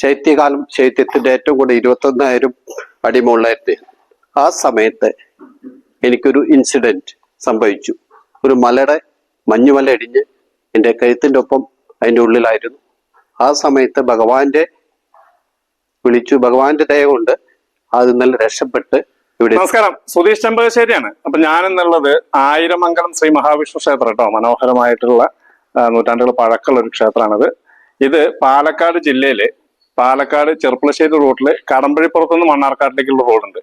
ശൈത്യകാലം ശൈത്യത്തിന്റെ ഏറ്റവും കൂടുതൽ ഇരുപത്തൊന്നായിരം അടി മുകളിലായിരുന്നു ആ സമയത്ത് എനിക്കൊരു ഇൻസിഡന്റ് സംഭവിച്ചു. ഒരു മലയുടെ മഞ്ഞുമല ഇടിഞ്ഞ് എന്റെ കഴുത്തിന്റെ ഒപ്പം അതിന്റെ ഉള്ളിലായിരുന്നു. ആ സമയത്ത് ഭഗവാന്റെ വിളിച്ചു ഭഗവാന്റെ ദയ കൊണ്ട് അത് നല്ല രക്ഷപ്പെട്ട് ഇവിടെ നമസ്കാരം. സുധീഷ് ചെമ്പകശ്ശേരിയാണ്. അപ്പൊ ഞാൻ എന്നുള്ളത് ആയിരമംഗലം ശ്രീ മഹാവിഷ്ണു ക്ഷേത്രം കേട്ടോ. മനോഹരമായിട്ടുള്ള നൂറ്റാണ്ടുകൾ പഴക്കമുള്ള ഒരു ക്ഷേത്രമാണിത്. ഇത് പാലക്കാട് ജില്ലയിൽ പാലക്കാട് ചെറുപ്പളശ്ശേരി റൂട്ടിൽ കടമ്പഴിപ്പുറത്ത് നിന്ന് മണ്ണാർക്കാട്ടിലേക്കുള്ള റോഡുണ്ട്.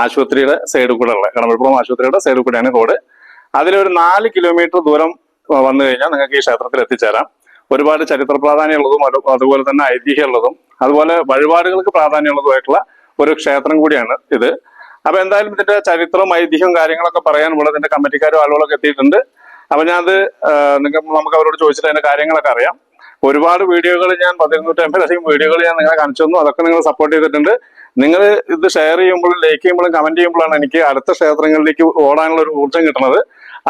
ആശുപത്രിയുടെ സൈഡിൽ കൂടെ ഉള്ള കടമ്പഴിപ്പുറം ആശുപത്രിയുടെ സൈഡിൽ കൂടെയാണ് റോഡ്. അതിലൊരു നാല് കിലോമീറ്റർ ദൂരം വന്നു കഴിഞ്ഞാൽ നിങ്ങൾക്ക് ഈ ക്ഷേത്രത്തിൽ എത്തിച്ചേരാം. ഒരുപാട് ചരിത്ര പ്രാധാന്യമുള്ളതും അതുപോലെ തന്നെ ഐതിഹ്യമുള്ളതും അതുപോലെ വഴിപാടുകൾക്ക് പ്രാധാന്യമുള്ളതുമായിട്ടുള്ള ഒരു ക്ഷേത്രം കൂടിയാണ് ഇത്. അപ്പൊ എന്തായാലും ഇതിന്റെ ചരിത്രവും ഐതിഹ്യവും കാര്യങ്ങളൊക്കെ പറയാനുള്ള ഇതിന്റെ കമ്മിറ്റിക്കാരും ആളുകളൊക്കെ എത്തിയിട്ടുണ്ട്. അപ്പൊ ഞാൻ അത് നിങ്ങൾക്ക് നമുക്ക് അവരോട് ചോദിച്ചിട്ട് അതിന്റെ കാര്യങ്ങളൊക്കെ അറിയാം. ഒരുപാട് വീഡിയോകൾ ഞാൻ പതിരുന്നൂറ്റി അമ്പതിലധികം വീഡിയോകൾ ഞാൻ നിങ്ങളെ കാണിച്ചു തന്നു. അതൊക്കെ നിങ്ങൾ സപ്പോർട്ട് ചെയ്തിട്ടുണ്ട്. നിങ്ങൾ ഇത് ഷെയർ ചെയ്യുമ്പോഴും ലൈക്ക് ചെയ്യുമ്പോഴും കമന്റ് ചെയ്യുമ്പോഴാണ് എനിക്ക് അടുത്ത ക്ഷേത്രങ്ങളിലേക്ക് ഓടാനുള്ള ഒരു ഊർജം കിട്ടുന്നത്.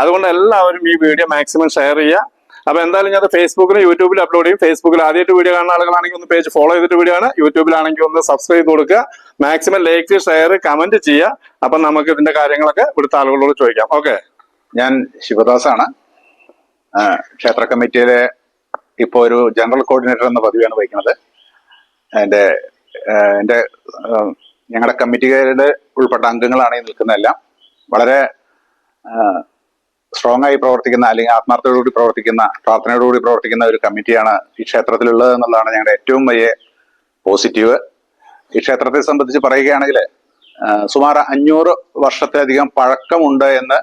അതുകൊണ്ട് എല്ലാവരും ഈ വീഡിയോ മാക്സിമം ഷെയർ ചെയ്യുക. അപ്പൊ എന്തായാലും ഞാൻ ഫേസ്ബുക്കിലും യൂട്യൂബിലും അപ്ലോഡ് ചെയ്യും. ഫേസ്ബുക്കിൽ ആദ്യമായിട്ട് വീഡിയോ കാണുന്ന ആളുകളാണെങ്കിൽ ഒന്ന് പേജ് ഫോളോ ചെയ്തിട്ട് വീഡിയോ ആണ് യൂട്യൂബിലാണെങ്കിൽ ഒന്ന് സബ്സ്ക്രൈബ് ചെയ്ത് കൊടുക്കുക. മാക്സിമം ലൈക്ക് ഷെയർ കമന്റ് ചെയ്യുക. അപ്പൊ നമുക്ക് ഇതിന്റെ കാര്യങ്ങളൊക്കെ ഇവിടുത്തെ ആളുകളോട് ചോദിക്കാം. ഓക്കെ ഞാൻ ശിവദാസാണ്. ക്ഷേത്ര കമ്മിറ്റിയിലെ ഇപ്പോൾ ഒരു ജനറൽ കോർഡിനേറ്റർ എന്ന പദവിയാണ് വഹിക്കുന്നത്. എന്റെ എന്റെ ഞങ്ങളുടെ കമ്മിറ്റികളുടെ ഉൾപ്പെട്ട അംഗങ്ങളാണ് ഈ നിൽക്കുന്നതെല്ലാം. വളരെ സ്ട്രോങ് ആയി പ്രവർത്തിക്കുന്ന അല്ലെങ്കിൽ ആത്മാർത്ഥതയോടുകൂടി പ്രവർത്തിക്കുന്ന പ്രാർത്ഥനയോടുകൂടി പ്രവർത്തിക്കുന്ന ഒരു കമ്മിറ്റിയാണ് ഈ ക്ഷേത്രത്തിലുള്ളത് എന്നുള്ളതാണ് ഞങ്ങളുടെ ഏറ്റവും വലിയ പോസിറ്റീവ്. ഈ ക്ഷേത്രത്തെ സംബന്ധിച്ച് പറയുകയാണെങ്കിൽ സുമാർ അഞ്ഞൂറ് വർഷത്തിലധികം പഴക്കമുണ്ട് എന്ന്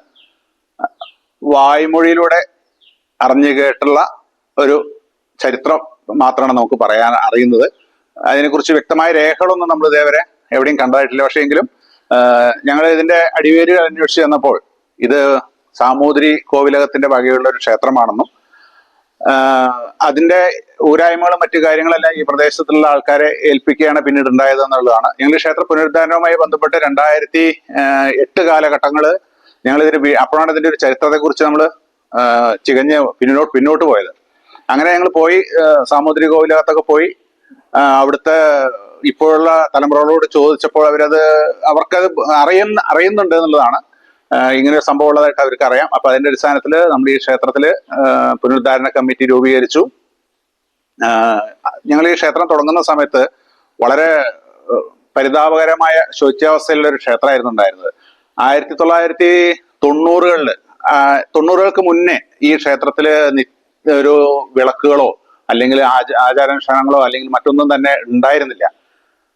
വായ്മൊഴിയിലൂടെ അറിഞ്ഞു കേട്ടുള്ള ഒരു ചരിത്രം മാത്രമാണ് നമുക്ക് പറയാൻ അറിയുന്നത്. അതിനെക്കുറിച്ച് വ്യക്തമായ രേഖകളൊന്നും നമ്മൾ ഇതേവരെ എവിടെയും കണ്ടതായിട്ടില്ല. പക്ഷേ എങ്കിലും ഞങ്ങൾ ഇതിന്റെ അടിവേരുകൾ അന്വേഷിച്ച് ചെന്നപ്പോൾ ഇത് സാമൂതിരി കോവിലകത്തിന്റെ വകയുള്ള ഒരു ക്ഷേത്രമാണെന്നും അതിന്റെ ഊരായ്മകളും മറ്റു കാര്യങ്ങളെല്ലാം ഈ പ്രദേശത്തുള്ള ആൾക്കാരെ ഏൽപ്പിക്കുകയാണ് പിന്നീട് ഉണ്ടായത് എന്നുള്ളതാണ്. ഞങ്ങൾ ക്ഷേത്ര പുനരുദ്ധാരണവുമായി ബന്ധപ്പെട്ട് രണ്ടായിരത്തി എട്ട് ഇതിന്റെ വി- അപ്പോഴാണ് ഇതിന്റെ ഒരു ചരിത്രത്തെ കുറിച്ച് നമ്മൾ ചികഞ്ഞ് പിന്നോട്ട് പിന്നോട്ട് പോയത്. അങ്ങനെ ഞങ്ങൾ പോയി സാമൂതിരി കോവിലകത്തൊക്കെ പോയി. അവിടുത്തെ ഇപ്പോഴുള്ള തലമുറകളോട് ചോദിച്ചപ്പോൾ അവരത് അവർക്കത് അറിയുന്ന അറിയുന്നുണ്ട് എന്നുള്ളതാണ്. ഇങ്ങനെ ഒരു സംഭവം ഉള്ളതായിട്ട് അവർക്ക് അറിയാം. അപ്പൊ അതിന്റെ അടിസ്ഥാനത്തിൽ നമ്മൾ ഈ ക്ഷേത്രത്തിൽ പുനരുദ്ധാരണ കമ്മിറ്റി രൂപീകരിച്ചു. ഞങ്ങൾ ഈ ക്ഷേത്രം തുടങ്ങുന്ന സമയത്ത് വളരെ പരിതാപകരമായ ശോച്യാവസ്ഥയിലുള്ള ഒരു ക്ഷേത്രമായിരുന്നു ഉണ്ടായിരുന്നത്. ആയിരത്തി തൊള്ളായിരത്തി തൊണ്ണൂറുകളിൽ ആഹ് തൊണ്ണൂറുകൾക്ക് മുന്നേ ഈ ക്ഷേത്രത്തിൽ നി- ഒരു വിളക്കുകളോ അല്ലെങ്കിൽ ആച- ആചാരാനുഷ്ഠാനങ്ങളോ അല്ലെങ്കിൽ മറ്റൊന്നും തന്നെ ഉണ്ടായിരുന്നില്ല.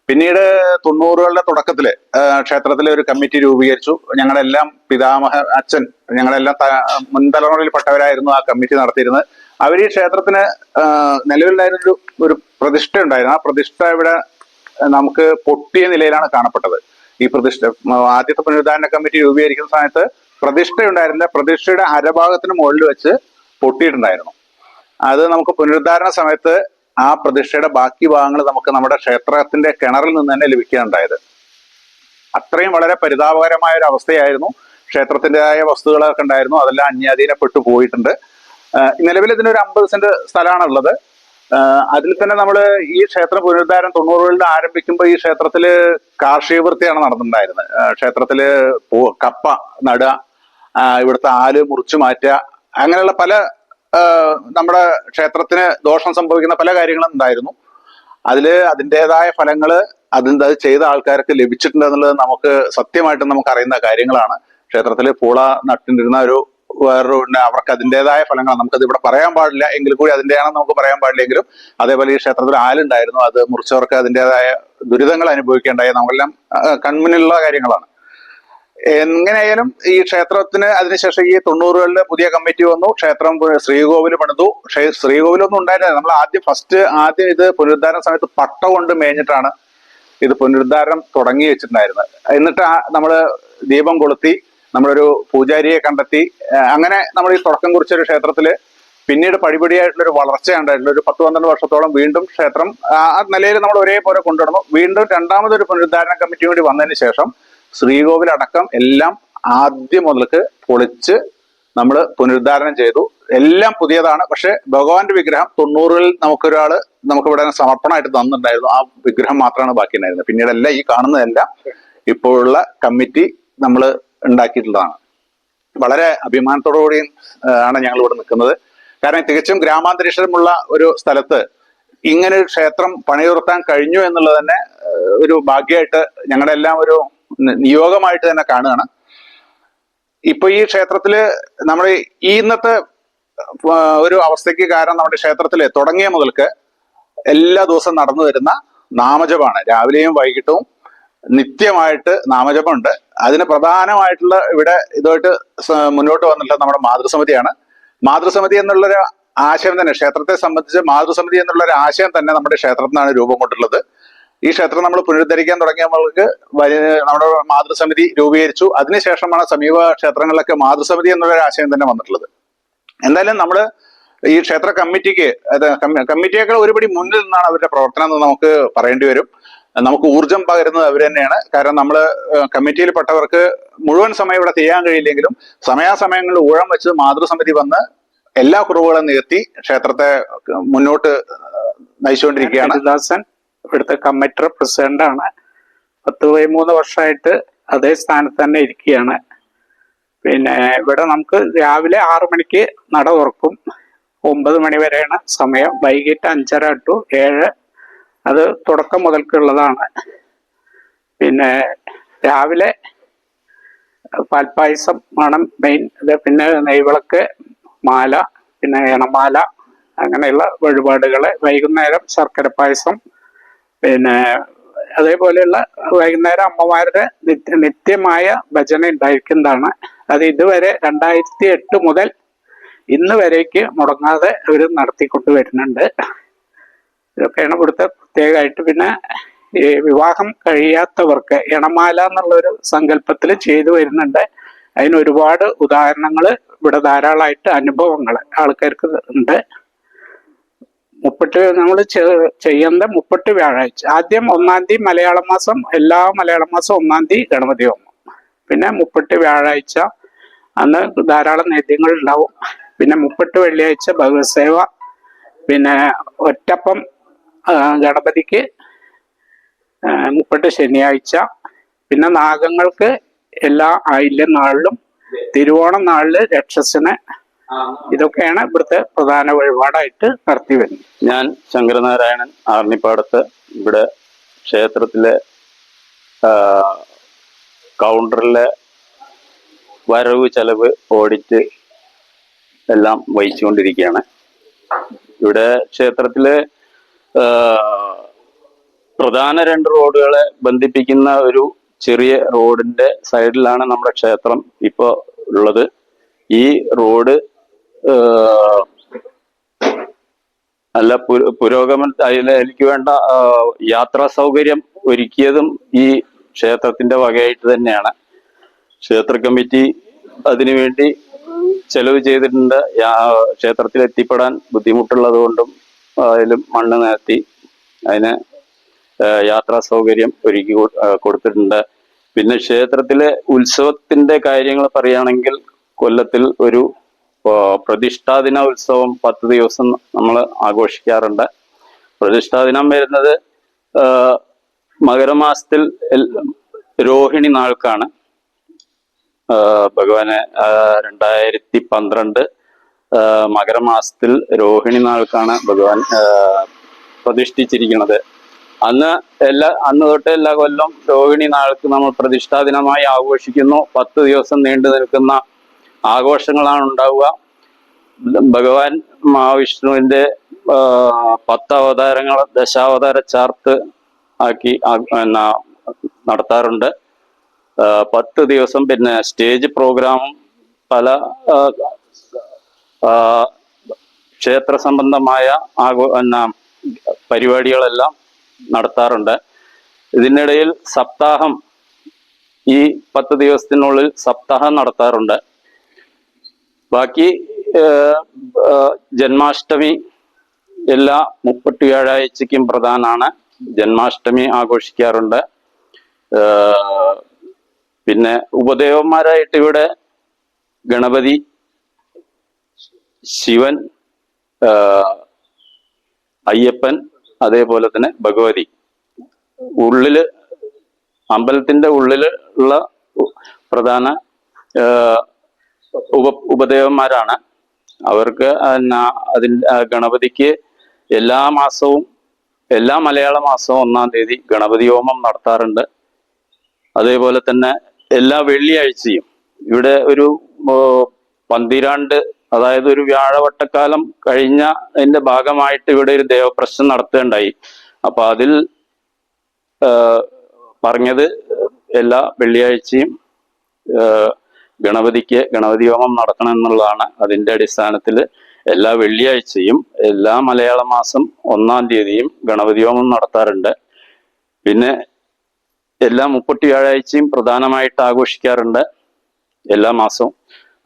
പിന്നീട് തൊണ്ണൂറുകളുടെ തുടക്കത്തിൽ ക്ഷേത്രത്തിലെ ഒരു കമ്മിറ്റി രൂപീകരിച്ചു. ഞങ്ങളെല്ലാം പിതാമഹ അച്ഛൻ ഞങ്ങളെല്ലാം ത- മുൻതലമുറയിൽപ്പെട്ടവരായിരുന്നു ആ കമ്മിറ്റി നടത്തിയിരുന്നത്. അവർ ഈ ക്ഷേത്രത്തിന് നിലവിലുണ്ടായിരുന്നൊരു ഒരു പ്രതിഷ്ഠ ഉണ്ടായിരുന്നു. ആ പ്രതിഷ്ഠ ഇവിടെ നമുക്ക് പൊട്ടിയ നിലയിലാണ് കാണപ്പെട്ടത്. ഈ പ്രതിഷ്ഠ ആദ്യത്തെ പുനരുദ്ധാരണ കമ്മിറ്റി രൂപീകരിക്കുന്ന സമയത്ത് പ്രതിഷ്ഠ ഉണ്ടായിരുന്നില്ല പ്രതിഷ്ഠയുടെ അരഭാഗത്തിന് മുകളിൽ വെച്ച് പൊട്ടിയിട്ടുണ്ടായിരുന്നു. അത് നമുക്ക് പുനരുദ്ധാരണ സമയത്ത് ആ പ്രതിഷ്ഠയുടെ ബാക്കി ഭാഗങ്ങൾ നമുക്ക് നമ്മുടെ ക്ഷേത്രത്തിന്റെ കിണറിൽ നിന്ന് തന്നെ ലഭിക്കുകയുണ്ടായത്. അത്രയും വളരെ പരിതാപകരമായ ഒരു അവസ്ഥയായിരുന്നു. ക്ഷേത്രത്തിന്റെതായ വസ്തുക്കളൊക്കെ ഉണ്ടായിരുന്നു. അതെല്ലാം അന്യാധീനപ്പെട്ടു പോയിട്ടുണ്ട്. നിലവിൽ ഇതിനൊരു അമ്പത് സെന്റ് സ്ഥലമാണുള്ളത്. അതിൽ തന്നെ നമ്മൾ ഈ ക്ഷേത്ര പുനരുദ്ധാരം തൊണ്ണൂറുകളിൽ ആരംഭിക്കുമ്പോൾ ഈ ക്ഷേത്രത്തിൽ കാർഷിക വൃത്തിയാണ് നടന്നിട്ടുണ്ടായിരുന്നത്. ക്ഷേത്രത്തിൽ കപ്പ നടുക ഇവിടുത്തെ ആൽ മുറിച്ചു മാറ്റുക അങ്ങനെയുള്ള പല നമ്മുടെ ക്ഷേത്രത്തിന് ദോഷം സംഭവിക്കുന്ന പല കാര്യങ്ങളും ഉണ്ടായിരുന്നു. അതിൽ അതിന്റെതായ ഫലങ്ങൾ അതിൽ അത് ചെയ്ത ആൾക്കാർക്ക് ലഭിച്ചിട്ടുണ്ട് എന്നുള്ളത് നമുക്ക് സത്യമായിട്ടും നമുക്ക് അറിയുന്ന കാര്യങ്ങളാണ്. ക്ഷേത്രത്തിൽ പൂള നട്ടിരുന്ന ഒരു വേറൊരു. അവർക്ക് അതിന്റെതായ ഫലങ്ങൾ നമുക്കത് ഇവിടെ പറയാൻ പാടില്ല. എങ്കിൽ കൂടി അതിന്റെയാണെന്ന് നമുക്ക് പറയാൻ പാടില്ലെങ്കിലും അതേപോലെ ഈ ക്ഷേത്രത്തിൽ ആലുണ്ടായിരുന്നു. അത് മുറിച്ചവർക്ക് അതിന്റെതായ ദുരിതങ്ങൾ അനുഭവിക്കേണ്ടായി നമ്മളെല്ലാം കൺമുന്നിലുള്ള കാര്യങ്ങളാണ്. എങ്ങനെയായാലും ഈ ക്ഷേത്രത്തിന് അതിനുശേഷം ഈ തൊണ്ണൂറുകളിൽ പുതിയ കമ്മിറ്റി വന്നു. ക്ഷേത്രം ശ്രീകോവിൽ പണിതു. ശ്രീകോവിലൊന്നും ഉണ്ടായിരുന്നില്ല നമ്മൾ ആദ്യം ഫസ്റ്റ് ആദ്യം ഇത് പുനരുദ്ധാരണ സമയത്ത് പട്ട കൊണ്ട് മേഞ്ഞിട്ടാണ് ഇത് പുനരുദ്ധാരണം തുടങ്ങി വെച്ചിട്ടുണ്ടായിരുന്നത് എന്നിട്ട് നമ്മൾ ദീപം കൊളുത്തി നമ്മളൊരു പൂജാരിയെ കണ്ടെത്തി. അങ്ങനെ നമ്മൾ ഈ തുടക്കം കുറിച്ച ഒരു ക്ഷേത്രത്തിൽ പിന്നീട് പടിപടിയായിട്ടുള്ളൊരു വളർച്ച ഉണ്ടായിട്ടുള്ള ഒരു പത്ത് പന്ത്രണ്ട് വർഷത്തോളം വീണ്ടും ക്ഷേത്രം ആ നിലയിൽ നമ്മൾ ഒരേപോലെ കൊണ്ടുവന്നു. വീണ്ടും രണ്ടാമതൊരു പുനരുദ്ധാരണ കമ്മിറ്റി കൂടി വന്നതിന് ശേഷം ശ്രീകോവിൽ അടക്കം എല്ലാം ആദ്യം മുതൽക്ക് പൊളിച്ച് നമ്മൾ പുനരുദ്ധാരണം ചെയ്തു. എല്ലാം പുതിയതാണ്. പക്ഷെ ഭഗവാന്റെ വിഗ്രഹം തൊണ്ണൂറിൽ നമുക്കൊരാൾ നമുക്ക് ഇവിടെ സമർപ്പണമായിട്ട് തന്നിട്ടുണ്ടായിരുന്നു. ആ വിഗ്രഹം മാത്രമാണ് ബാക്കി ഉണ്ടായിരുന്നത് പിന്നീടെല്ലാം ഈ കാണുന്നതെല്ലാം ഇപ്പോഴുള്ള കമ്മിറ്റി നമ്മൾ ഉണ്ടാക്കിയിട്ടുള്ളതാണ്. വളരെ അഭിമാനത്തോടു കൂടിയും ആണ് ഞങ്ങൾ ഇവിടെ നിൽക്കുന്നത്. കാരണം തികച്ചും ഗ്രാമാന്തരീക്ഷമുള്ള ഒരു സ്ഥലത്ത് ഇങ്ങനെ ഒരു ക്ഷേത്രം പണിയുറത്താൻ കഴിഞ്ഞു എന്നുള്ളത് തന്നെ ഒരു ഭാഗ്യമായിട്ട് ഞങ്ങളുടെ എല്ലാം ഒരു നിയോഗമായിട്ട് തന്നെ കാണുകയാണ്. ഇപ്പൊ ഈ ക്ഷേത്രത്തിൽ നമ്മുടെ ഈ ഇന്നത്തെ ഒരു അവസ്ഥയ്ക്ക് കാരണം നമ്മുടെ ക്ഷേത്രത്തിൽ തുടങ്ങിയ മുതൽക്ക് എല്ലാ ദിവസവും നടന്നു വരുന്ന നാമജപമാണ് രാവിലെയും വൈകിട്ടും നിത്യമായിട്ട് നാമജപമുണ്ട്. അതിന് പ്രധാനമായിട്ടുള്ള ഇവിടെ ഇതുമായിട്ട് മുന്നോട്ട് വന്നിട്ടുള്ള നമ്മുടെ മാതൃസമിതിയാണ്. മാതൃസമിതി എന്നുള്ളൊരു ആശയം തന്നെ ക്ഷേത്രത്തെ സംബന്ധിച്ച് മാതൃസമിതി എന്നുള്ള ഒരു ആശയം തന്നെ നമ്മുടെ ക്ഷേത്രത്തിനാണ് രൂപം കൊണ്ടുള്ളത്. ഈ ക്ഷേത്രം നമ്മൾ പുനരുദ്ധരിക്കാൻ തുടങ്ങിയ നമ്മൾക്ക് നമ്മുടെ മാതൃസമിതി രൂപീകരിച്ചു. അതിനുശേഷമാണ് സമീപ ക്ഷേത്രങ്ങളിലൊക്കെ മാതൃസമിതി എന്നുള്ള ആശയം തന്നെ വന്നിട്ടുള്ളത്. എന്തായാലും നമ്മൾ ഈ ക്ഷേത്ര കമ്മിറ്റിക്ക് കമ്മിറ്റിയേക്കാൾ ഒരുപടി മുന്നിൽ നിന്നാണ് അവരുടെ പ്രവർത്തനം എന്ന് നമുക്ക് പറയേണ്ടി വരും. നമുക്ക് ഊർജം പകരുന്നത് അവർ തന്നെയാണ്. കാരണം നമ്മൾ കമ്മിറ്റിയിൽപ്പെട്ടവർക്ക് മുഴുവൻ സമയം ഇവിടെ ചെയ്യാൻ കഴിയില്ലെങ്കിലും സമയാസമയങ്ങളിൽ ഊഴം വെച്ച് മാതൃസമിതി വന്ന് എല്ലാ കുറവുകളും നികത്തി ക്ഷേത്രത്തെ മുന്നോട്ട് നയിച്ചുകൊണ്ടിരിക്കുകയാണ്. ഹരിദാസൻ ഇവിടുത്തെ കമ്മിറ്റർ പ്രസിഡന്റ് ആണ് പത്ത് പതിമൂന്ന് വർഷമായിട്ട് അതേ സ്ഥാനത്ത് തന്നെ ഇരിക്കുകയാണ്. പിന്നെ ഇവിടെ നമുക്ക് രാവിലെ ആറു മണിക്ക് നട തുറക്കും. ഒമ്പത് മണി വരെയാണ് സമയം. വൈകിട്ട് അഞ്ചര ടു ഏഴ്. അത് തുടക്കം മുതൽക്കുള്ളതാണ് പിന്നെ രാവിലെ പാൽപ്പായസം ആണ് മെയിൻ ഇത് പിന്നെ നെയ്വിളക്ക് മാല പിന്നെ എണമാല അങ്ങനെയുള്ള വഴിപാടുകൾ വൈകുന്നേരം ശർക്കര പായസം പിന്നെ അതേപോലെയുള്ള വൈകുന്നേരം അമ്മമാരുടെ നിത്യ നിത്യമായ ഭജന ഉണ്ടായിരിക്കുന്നതാണ്. അത് ഇതുവരെ രണ്ടായിരത്തി എട്ട് മുതൽ ഇന്ന് വരേക്ക് മുടങ്ങാതെ അവർ നടത്തിക്കൊണ്ട് വരുന്നുണ്ട്. ഇതൊക്കെയാണ് ഇവിടുത്തെ പ്രത്യേകമായിട്ട്. പിന്നെ ഈ വിവാഹം കഴിയാത്തവർക്ക് ഇണമാല എന്നുള്ളൊരു സങ്കല്പത്തിൽ ചെയ്തു വരുന്നുണ്ട്. അതിന് ഒരുപാട് ഉദാഹരണങ്ങൾ ഇവിടെ ധാരാളമായിട്ട് അനുഭവങ്ങൾ ആൾക്കാർക്ക് ഉണ്ട്. മുപ്പട്ട് നമ്മൾ ചെയ്യുന്ന മുപ്പട്ട് വ്യാഴാഴ്ച. ആദ്യം ഒന്നാം തീയതി മലയാള മാസം എല്ലാ മലയാള മാസം ഒന്നാം തീയതി ഗണപതി ഹോമം. പിന്നെ മുപ്പട്ട് വ്യാഴാഴ്ച അന്ന് ധാരാളം നേദ്യങ്ങൾ ഉണ്ടാവും. പിന്നെ മുപ്പട്ട് വെള്ളിയാഴ്ച ഭഗവത് സേവ പിന്നെ ഒറ്റപ്പം ഗണപതിക്ക് മുപ്പട്ട് ശനിയാഴ്ച. പിന്നെ നാഗങ്ങൾക്ക് എല്ലാ ആയില്യ നാളിലും തിരുവോണം നാളിൽ രക്ഷസിന് ഇതൊക്കെയാണ് ഇവിടുത്തെ പ്രധാന വഴിപാടായിട്ട് നടത്തി വരുന്നത്. ഞാൻ ശങ്കരനാരായണൻ ആർണിപ്പാടത്ത് ഇവിടെ ക്ഷേത്രത്തിലെ കൗണ്ടറിലെ വരവ് ചെലവ് ഓഡിറ്റ് എല്ലാം വഹിച്ചുകൊണ്ടിരിക്കുകയാണ്. ഇവിടെ ക്ഷേത്രത്തിലെ പ്രധാന രണ്ട് റോഡുകളെ ബന്ധിപ്പിക്കുന്ന ഒരു ചെറിയ റോഡിന്റെ സൈഡിലാണ് നമ്മുടെ ക്ഷേത്രം ഇപ്പോൾ ഉള്ളത്. ഈ റോഡ് നല്ല പു- പുരോഗമന എനിക്ക് വേണ്ട യാത്രാ സൗകര്യം ഒരുക്കിയതും ഈ ക്ഷേത്രത്തിന്റെ വകയായിട്ട് തന്നെയാണ്. ക്ഷേത്ര കമ്മിറ്റി അതിനുവേണ്ടി ചെലവ് ചെയ്തിട്ടുണ്ട്. ക്ഷേത്രത്തിൽ എത്തിപ്പെടാൻ ബുദ്ധിമുട്ടുള്ളത് കൊണ്ടും അതിലും മണ്ണ് നിരത്തി അതിന് യാത്രാ സൗകര്യം ഒരുക്കി കൊടുത്തിട്ടുണ്ട്. പിന്നെ ക്ഷേത്രത്തിലെ ഉത്സവത്തിന്റെ കാര്യങ്ങൾ പറയുകയാണെങ്കിൽ കൊല്ലത്തിൽ ഒരു ആ, പ്രതിഷ്ഠാദിന ഉത്സവം പത്ത് ദിവസം നമ്മൾ ആഘോഷിക്കാറുണ്ട്. പ്രതിഷ്ഠാ ദിനം വരുന്നത് മകരമാസത്തിൽ രോഹിണി നാൾക്കാണ്. ഭഗവാനെ രണ്ടായിരത്തി പന്ത്രണ്ട് മകരമാസത്തിൽ രോഹിണി നാൾക്കാണ് ഭഗവാൻ പ്രതിഷ്ഠിച്ചിരിക്കുന്നത്. അന്ന് എല്ലാ അന്ന് തൊട്ട് എല്ലാ കൊല്ലം രോഹിണി നാൾക്ക് നമ്മൾ പ്രതിഷ്ഠാ ദിനമായി ആഘോഷിക്കുന്നു. പത്ത് ദിവസം നീണ്ടു നിൽക്കുന്ന ആഘോഷങ്ങളാണ് ഉണ്ടാവുക. ഭഗവാൻ മഹാവിഷ്ണുവിന്റെ പത്ത് അവതാരങ്ങൾ ദശാവതാര ചാർത്ത് ആക്കി നടത്താറുണ്ട്. പത്ത് ദിവസം പിന്നെ സ്റ്റേജ് പ്രോഗ്രാം പല ക്ഷേത്ര സംബന്ധമായ ആഘോ എന്നാ പരിപാടികളെല്ലാം നടത്താറുണ്ട്. ഇതിനിടയിൽ സപ്താഹം ഈ പത്ത് ദിവസത്തിനുള്ളിൽ സപ്താഹം നടത്താറുണ്ട്. ബാക്കി ജന്മാഷ്ടമി എല്ലാ മുപ്പത്തി വ്യാഴാഴ്ചയ്ക്കും പ്രധാനമാണ് ജന്മാഷ്ടമി ആഘോഷിക്കാറുണ്ട്. പിന്നെ ഉപദേവന്മാരായിട്ട് ഇവിടെ ഗണപതി ശിവൻ അയ്യപ്പൻ അതേപോലെ തന്നെ ഭഗവതി. ഉള്ളിൽ അമ്പലത്തിന്റെ ഉള്ളിൽ ഉള്ള പ്രധാന ഉപ ഉപദേവന്മാരാണ്. അവർക്ക് അതിൽ ഗണപതിക്ക് എല്ലാ മാസവും എല്ലാ മലയാള മാസവും ഒന്നാം തീയതി ഗണപതി ഹോമം നടത്താറുണ്ട്. അതേപോലെ തന്നെ എല്ലാ വെള്ളിയാഴ്ചയും ഇവിടെ ഒരു പന്തിരാണ്ട് അതായത് ഒരു വ്യാഴവട്ടക്കാലം കഴിഞ്ഞ അതിന്റെ ഭാഗമായിട്ട് ഇവിടെ ഒരു ദേവപ്രശ്നം നടത്തുകയുണ്ടായി. അപ്പൊ അതിൽ പറഞ്ഞത് എല്ലാ വെള്ളിയാഴ്ചയും ഗണപതിക്ക് ഗണപതി ഹോമം നടക്കണം എന്നുള്ളതാണ് അതിന്റെ അടിസ്ഥാനത്തിൽ എല്ലാ വെള്ളിയാഴ്ചയും എല്ലാ മലയാള മാസം ഒന്നാം തീയതിയും ഗണപതി ഹോമം നടത്താറുണ്ട്. പിന്നെ എല്ലാ മുപ്പത്തി വ്യാഴാഴ്ചയും പ്രധാനമായിട്ട് ആഘോഷിക്കാറുണ്ട് എല്ലാ മാസവും.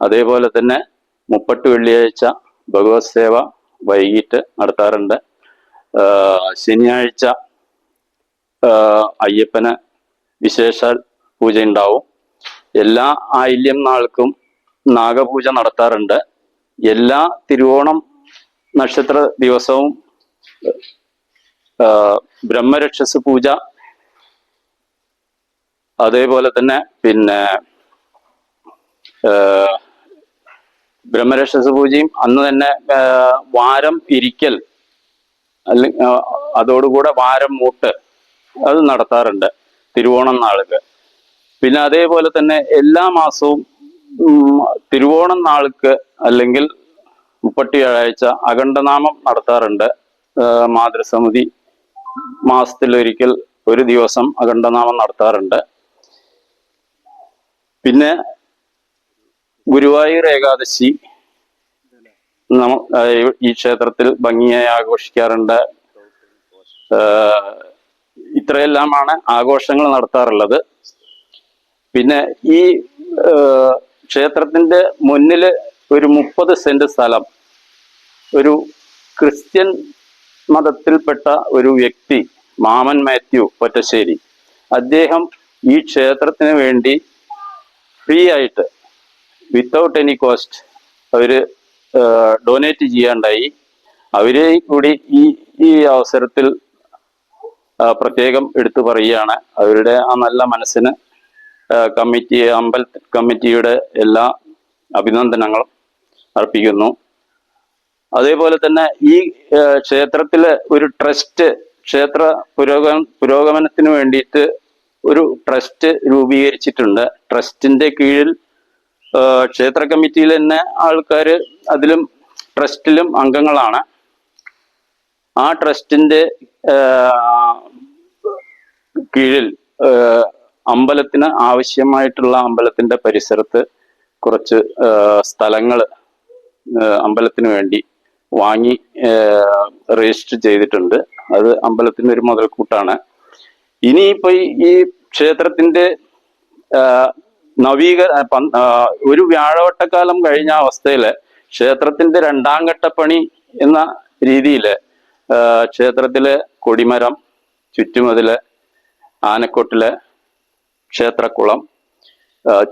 അതേപോലെ തന്നെ മുപ്പട്ട് വെള്ളിയാഴ്ച ഭഗവത് സേവ വൈകിട്ട് നടത്താറുണ്ട്. ശനിയാഴ്ച അയ്യപ്പന് വിശേഷാൽ പൂജ ഉണ്ടാവും എല്ലാ ആയില്യം നാൾക്കും നാഗപൂജ നടത്താറുണ്ട്. എല്ലാ തിരുവോണം നക്ഷത്ര ദിവസവും ബ്രഹ്മരക്ഷസ് പൂജ അതേപോലെ തന്നെ പിന്നെ ബ്രഹ്മരക്ഷസ് പൂജയും അന്ന് തന്നെ വാരം ഇരിക്കൽ അല്ലെങ്കിൽ അതോടുകൂടെ വാരം മൂട്ട് അത് നടത്താറുണ്ട് തിരുവോണം നാൾക്ക് പിന്നെ അതേപോലെ തന്നെ എല്ലാ മാസവും തിരുവോണം നാൾക്ക് അല്ലെങ്കിൽ മുപ്പത്തി വ്യാഴാഴ്ച അഖണ്ഡനാമം നടത്താറുണ്ട്. മാതൃസമിതി മാസത്തിൽ ഒരിക്കൽ ഒരു ദിവസം അഖണ്ഡനാമം നടത്താറുണ്ട്. പിന്നെ ഗുരുവായൂർ ഏകാദശി ഈ- ക്ഷേത്രത്തിൽ ഭംഗിയായി ആഘോഷിക്കാറുണ്ട്. ഇത്രയെല്ലാമാണ് ആഘോഷങ്ങൾ നടത്താറുള്ളത്. പിന്നെ ഈ ക്ഷേത്രത്തിന്റെ മുന്നിൽ ഒരു മുപ്പത് സെന്റ് സ്ഥലം. ഒരു ക്രിസ്ത്യൻ മതത്തിൽപ്പെട്ട ഒരു വ്യക്തി മാമൻ മാത്യു പൊറ്റശ്ശേരി അദ്ദേഹം ഈ ക്ഷേത്രത്തിന് വേണ്ടി ഫ്രീ ആയിട്ട് വിത്തൗട്ട് എനി കോസ്റ്റ് അവർ ഡൊനേറ്റ് ചെയ്യാണ്ടായി. അവരെ കൂടി ഈ ഈ അവസരത്തിൽ പ്രത്യേകം എടുത്തു പറയുകയാണ്. അവരുടെ ആ നല്ല മനസ്സിന് കമ്മിറ്റി അമ്പൽ കമ്മിറ്റിയുടെ എല്ലാ അഭിനന്ദനങ്ങളും അർപ്പിക്കുന്നു. അതേപോലെ തന്നെ ഈ ക്ഷേത്രത്തിലെ ഒരു ട്രസ്റ്റ് ക്ഷേത്ര പുരോഗമ പുരോഗമനത്തിന് വേണ്ടിയിട്ട് ഒരു ട്രസ്റ്റ് രൂപീകരിച്ചിട്ടുണ്ട്. ട്രസ്റ്റിന്റെ കീഴിൽ ക്ഷേത്ര കമ്മിറ്റിയിൽ തന്നെ ആൾക്കാർ അതിലും ട്രസ്റ്റിലും അംഗങ്ങളാണ്. ആ ട്രസ്റ്റിന്റെ കീഴിൽ അമ്പലത്തിന് ആവശ്യമായിട്ടുള്ള അമ്പലത്തിന്റെ പരിസരത്ത് കുറച്ച് സ്ഥലങ്ങൾ അമ്പലത്തിന് വേണ്ടി വാങ്ങി രജിസ്റ്റർ ചെയ്തിട്ടുണ്ട്. അത് അമ്പലത്തിന്റെ ഒരു മുതൽക്കൂട്ടാണ്. ഇനിയിപ്പോ ഈ- ക്ഷേത്രത്തിന്റെ നവീക ഒരു വ്യാഴവട്ടക്കാലം കഴിഞ്ഞ അവസ്ഥയിൽ ക്ഷേത്രത്തിന്റെ രണ്ടാം ഘട്ട പണി എന്ന രീതിയിൽ ക്ഷേത്രത്തിലെ കൊടിമരം ചുറ്റുമതിൽ ആനക്കൊട്ടിൽ ക്ഷേത്രക്കുളം